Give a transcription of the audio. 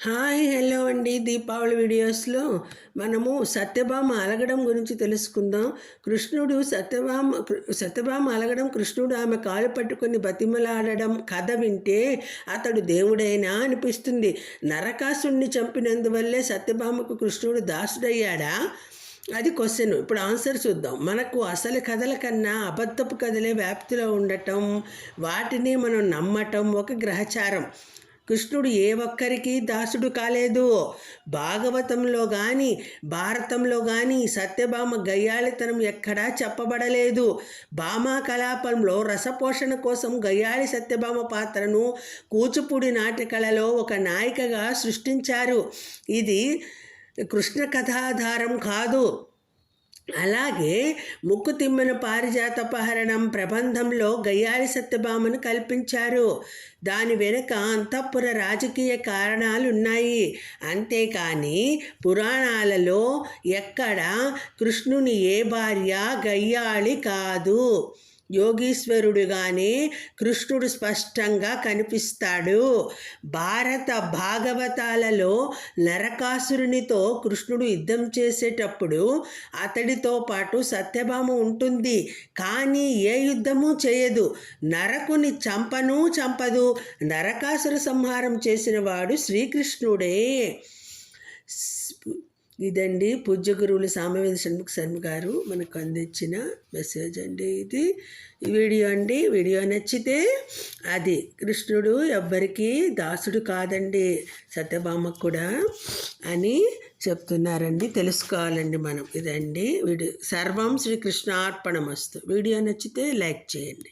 Hi hello అండి. దీపావళి వీడియోస్లో మనము సత్యభామ అలగడం గురించి తెలుసుకుందాం. కృష్ణుడు సత్యభామ సత్యభామ అలగడం కృష్ణుడు ఆమె కాలు పట్టుకొని బతిమలాడడం కథ వింటే అతడు దేవుడైనా అనిపిస్తుంది. నరకాసుడిని చంపినందువల్లే సత్యభామకు కృష్ణుడు దాసుడయ్యాడా? అది క్వశ్చన్ ఇప్పుడు ఆన్సర్ చూద్దాం. మనకు అసలు కథల కన్నా అబద్ధపు కథలే వ్యాప్తిలో ఉండటం వాటిని మనం నమ్మటం ఒక గ్రహచారం. కృష్ణుడు ఏ ఒక్కరికి దాసుడు కాలేదు. భాగవతంలో కానీ భారతంలో కానీ సత్యభామ గయ్యాళితనం ఎక్కడా చెప్పబడలేదు. భామా కలాపంలో రసపోషణ కోసం గయ్యాళి సత్యభామ పాత్రను కూచిపూడి నాటకలలో ఒక నాయికగా సృష్టించారు. ఇది కృష్ణ కథాధారం కాదు. అలాగే ముక్కు తిమ్మన పారిజాతపహరణం ప్రబంధంలో గయ్యాళి సత్యభామను కల్పించారు. దాని వెనుక అంతఃపుర రాజకీయ కారణాలు ఉన్నాయి అంతేకాని పురాణాలలో ఎక్కడ కృష్ణుని ఏ భార్య గయ్యాళి కాదు. యోగీశ్వరుడుగానే కృష్ణుడు స్పష్టంగా కనిపిస్తాడు. భారత భాగవతాలలో నరకాసురునితో కృష్ణుడు యుద్ధం చేసేటప్పుడు అతడితో పాటు సత్యభామ ఉంటుంది. కానీ ఏ యుద్ధము చేయదు. నరకుని చంపను చంపదు. నరకాసుర సంహారం చేసిన వాడు శ్రీకృష్ణుడే. ఇదండి పూజ్య గురువులు సామవేద షణ్ముఖ శర్మ గారు మనకు అందించిన మెసేజ్ అండి ఇది. వీడియో అండి వీడియో నచ్చితే అది కృష్ణుడు ఎవ్వరికీ దాసుడు కాదండి సత్యభామ కూడా అని చెప్తున్నారండి తెలుసుకోవాలండి మనం. ఇదండి వీడియో. సర్వం శ్రీకృష్ణ అర్పణమస్తు వీడియో నచ్చితే లైక్ చేయండి.